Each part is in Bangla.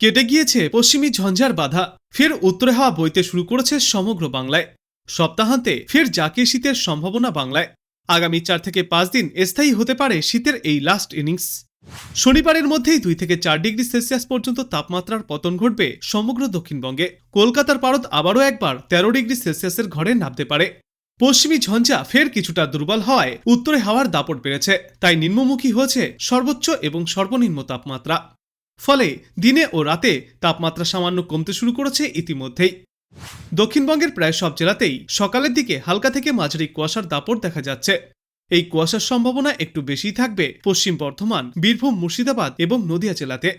কেটে গিয়েছে পশ্চিমী ঝঞ্ঝার বাধা। ফের উত্তরে হাওয়া বইতে শুরু করেছে সমগ্র বাংলায়। সপ্তাহান্তে ফের জাকিয়ে শীতের সম্ভাবনা বাংলায়। আগামী চার থেকে পাঁচ দিন স্থায়ী হতে পারে শীতের এই লাস্ট ইনিংস শনিবারের মধ্যেই দুই থেকে চার ডিগ্রি সেলসিয়াস পর্যন্ত তাপমাত্রার পতন ঘটবে সমগ্র দক্ষিণবঙ্গে। কলকাতার পারদ আবারও একবার তেরো ডিগ্রি সেলসিয়াসের ঘরে নামতে পারে। পশ্চিমী ঝঞ্ঝা ফের কিছুটা দুর্বল হওয়ায় উত্তরে হাওয়ার দাপট বেড়েছে। তাই নিম্নমুখী হয়েছে সর্বোচ্চ এবং সর্বনিম্ন তাপমাত্রা। ফলে দিনে ও রাতে তাপমাত্রা সামান্য কমতে শুরু করেছে ইতিমধ্যেই। দক্ষিণবঙ্গের প্রায় সব জেলাতেই সকালের দিকে হালকা থেকে মাঝারি কুয়াশার দাপট দেখা যাচ্ছে। এই কুয়াশার সম্ভাবনা একটু বেশি থাকবে পশ্চিম বর্ধমান, বীরভূম, মুর্শিদাবাদ এবং নদিয়া জেলাতে।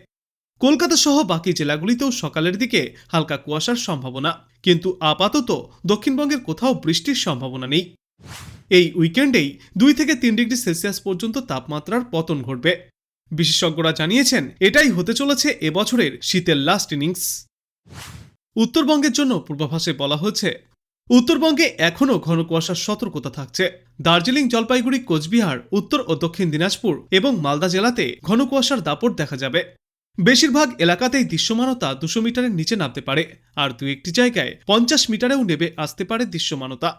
কলকাতা সহ বাকি জেলাগুলিতেও সকালের দিকে হালকা কুয়াশার সম্ভাবনা, কিন্তু আপাতত দক্ষিণবঙ্গের কোথাও বৃষ্টির সম্ভাবনা নেই। এই উইকেন্ডেই দুই থেকে তিন ডিগ্রি সেলসিয়াস পর্যন্ত তাপমাত্রার পতন ঘটবে। বিশেষজ্ঞরা জানিয়েছেন, এটাই হতে চলেছে এবছরের শীতের লাস্ট ইনিংস উত্তরবঙ্গের জন্য পূর্বাভাসে বলা হয়েছে, উত্তরবঙ্গে এখনও ঘন কুয়াশার সতর্কতা থাকছে। দার্জিলিং, জলপাইগুড়ি, কোচবিহার, উত্তর ও দক্ষিণ দিনাজপুর এবং মালদা জেলাতে ঘন কুয়াশার দাপট দেখা যাবে। বেশিরভাগ এলাকাতেই দৃশ্যমানতা দুশো মিটারের নিচে নামতে পারে, আর দু একটি জায়গায় পঞ্চাশ মিটারেও নেবে আসতে পারে দৃশ্যমানতা।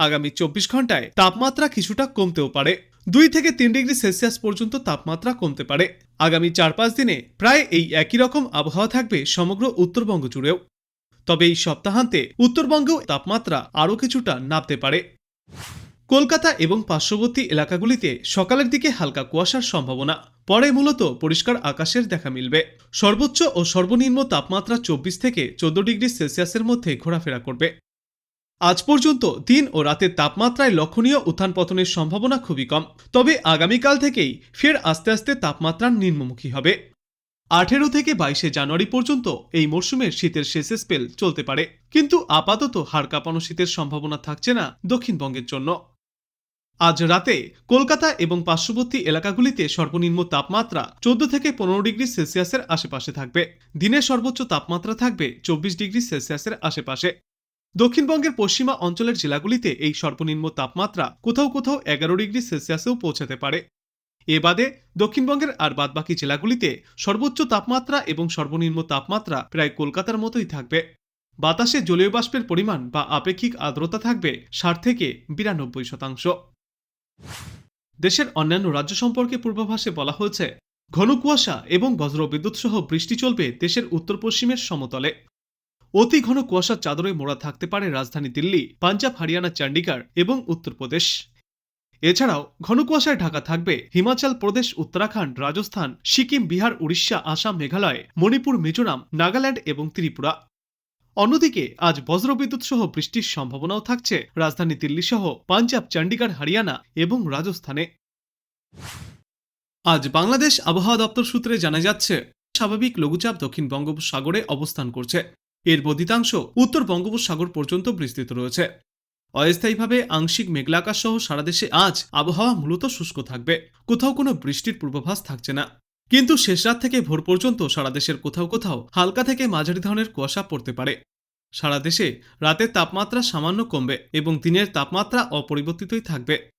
আগামী চব্বিশ ঘন্টায় তাপমাত্রা কিছুটা কমতেও পারে। দুই থেকে তিন ডিগ্রি সেলসিয়াস পর্যন্ত তাপমাত্রা কমতে পারে। আগামী চার পাঁচ দিনে প্রায় এই একই রকম আবহাওয়া থাকবে সমগ্র উত্তরবঙ্গ জুড়েও। তবে এই সপ্তাহান্তে উত্তরবঙ্গেও তাপমাত্রা আরও কিছুটা নামতে পারে। কলকাতা এবং পার্শ্ববর্তী এলাকাগুলিতে সকালের দিকে হালকা কুয়াশার সম্ভাবনা। পরে মূলত পরিষ্কার আকাশের দেখা মিলবে। সর্বোচ্চ ও সর্বনিম্ন তাপমাত্রা চব্বিশ থেকে চোদ্দ ডিগ্রি সেলসিয়াসের মধ্যে ঘোরাফেরা করবে। আজ পর্যন্ত দিন ও রাতের তাপমাত্রায় লক্ষণীয় উত্থান পতনের সম্ভাবনা খুবই কম। তবে আগামীকাল থেকেই ফের আস্তে আস্তে তাপমাত্রা নিম্নমুখী হবে। আঠেরো থেকে বাইশে জানুয়ারি পর্যন্ত এই মরশুমের শীতের শেষে স্পেল চলতে পারে। কিন্তু আপাতত হাড় কাঁপানো শীতের সম্ভাবনা থাকছে না দক্ষিণবঙ্গের জন্য। আজ রাতে কলকাতা এবং পার্শ্ববর্তী এলাকাগুলিতে সর্বনিম্ন তাপমাত্রা চোদ্দ থেকে পনেরো ডিগ্রি সেলসিয়াসের আশেপাশে থাকবে। দিনের সর্বোচ্চ তাপমাত্রা থাকবে চব্বিশ ডিগ্রি সেলসিয়াসের আশেপাশে। দক্ষিণবঙ্গের পশ্চিমা অঞ্চলের জেলাগুলিতে এই সর্বনিম্ন তাপমাত্রা কোথাও কোথাও এগারো ডিগ্রি সেলসিয়াসেও পৌঁছাতে পারে। এ বাদে দক্ষিণবঙ্গের আর বাদবাকি জেলাগুলিতে সর্বোচ্চ তাপমাত্রা এবং সর্বনিম্ন তাপমাত্রা প্রায় কলকাতার মতোই থাকবে। বাতাসে জলীয় বাষ্পের পরিমাণ বা আপেক্ষিক আর্দ্রতা থাকবে ষাট থেকে বিরানব্বই শতাংশ। দেশের অন্যান্য রাজ্য সম্পর্কে পূর্বাভাসে বলা হয়েছে, ঘন কুয়াশা এবং বজ্রবিদ্যুৎ সহ বৃষ্টি চলবে দেশের উত্তর পশ্চিমের সমতলে। অতি ঘন কুয়াশার চাদরে মোড়া থাকতে পারে রাজধানী দিল্লি, পাঞ্জাব, হরিয়ানা চণ্ডীগড় এবং উত্তরপ্রদেশ এছাড়াও ঘন কুয়াশায় ঢাকা থাকবে হিমাচল প্রদেশ, উত্তরাখণ্ড, রাজস্থান, সিকিম, বিহার, উড়িষ্যা, আসাম, মেঘালয়, মণিপুর, মিজোরাম, নাগাল্যান্ড এবং ত্রিপুরা। অন্যদিকে আজ বজ্রবিদ্যুৎ সহ বৃষ্টির সম্ভাবনাও থাকছে রাজধানী দিল্লি সহ পাঞ্জাব চণ্ডীগড় হরিয়ানা এবং রাজস্থানে। আজ বাংলাদেশ আবহাওয়া দপ্তর সূত্রে জানা যাচ্ছে, স্বাভাবিক লঘুচাপ দক্ষিণ বঙ্গোপসাগরে অবস্থান করছে। এর বদিতাংশ উত্তর বঙ্গোপসাগর পর্যন্ত বিস্তৃত রয়েছে। অস্থায়ীভাবে আংশিক মেঘলাকাশ সহ সারা দেশে আজ আবহাওয়া মূলত শুষ্ক থাকবে। কোথাও কোনো বৃষ্টির পূর্বাভাস থাকছে না। কিন্তু শেষ রাত থেকে ভোর পর্যন্ত সারা দেশের কোথাও কোথাও হালকা থেকে মাঝারি ধরনের কুয়াশা পড়তে পারে। সারা দেশে রাতের তাপমাত্রা সামান্য কমবে এবং দিনের তাপমাত্রা অপরিবর্তিতই থাকবে।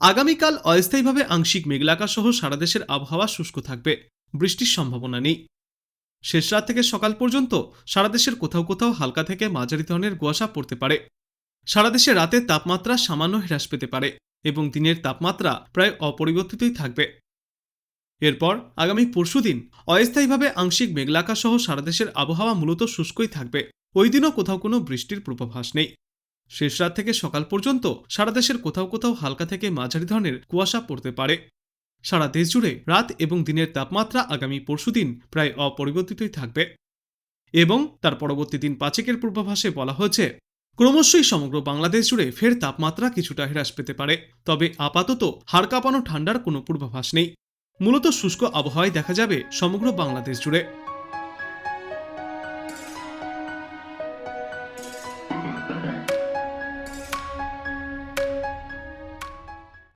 আগামীকাল অস্থায়ীভাবে আংশিক মেঘলাকাশ সহ সারা দেশের আবহাওয়া শুষ্ক থাকবে। বৃষ্টির সম্ভাবনা নেই। শেষ রাত থেকে সকাল পর্যন্ত সারা দেশের কোথাও কোথাও হালকা থেকে মাঝারি ধরনের কুয়াশা পড়তে পারে। সারা দেশে রাতের তাপমাত্রা সামান্য হ্রাস পেতে পারে এবং দিনের তাপমাত্রা প্রায় অপরিবর্তিতই থাকবে। এরপর আগামী পরশুদিন অস্থায়ীভাবে আংশিক মেঘলাকা সহ সারা দেশের আবহাওয়া মূলত শুষ্কই থাকবে। ওই দিনও কোথাও কোনো বৃষ্টির পূর্বাভাস নেই। শেষ রাত থেকে সকাল পর্যন্ত সারা দেশের কোথাও কোথাও হালকা থেকে মাঝারি ধরনের কুয়াশা পড়তে পারে। সারা দেশ জুড়ে রাত এবং দিনের তাপমাত্রা আগামী পরশুদিন প্রায় অপরিবর্তিতই থাকবে। এবং তার পরবর্তী দিন পাচেকের পূর্বাভাসে বলা হয়েছে, ক্রমশই সমগ্র বাংলাদেশ জুড়ে ফের তাপমাত্রা কিছুটা হ্রাস পেতে পারে, তবে আপাতত হাড় কাঁপানো ঠান্ডার কোনো পূর্বাভাস নেই। মূলত শুষ্ক আবহাওয়ায় দেখা যাবে সমগ্র বাংলাদেশ জুড়ে।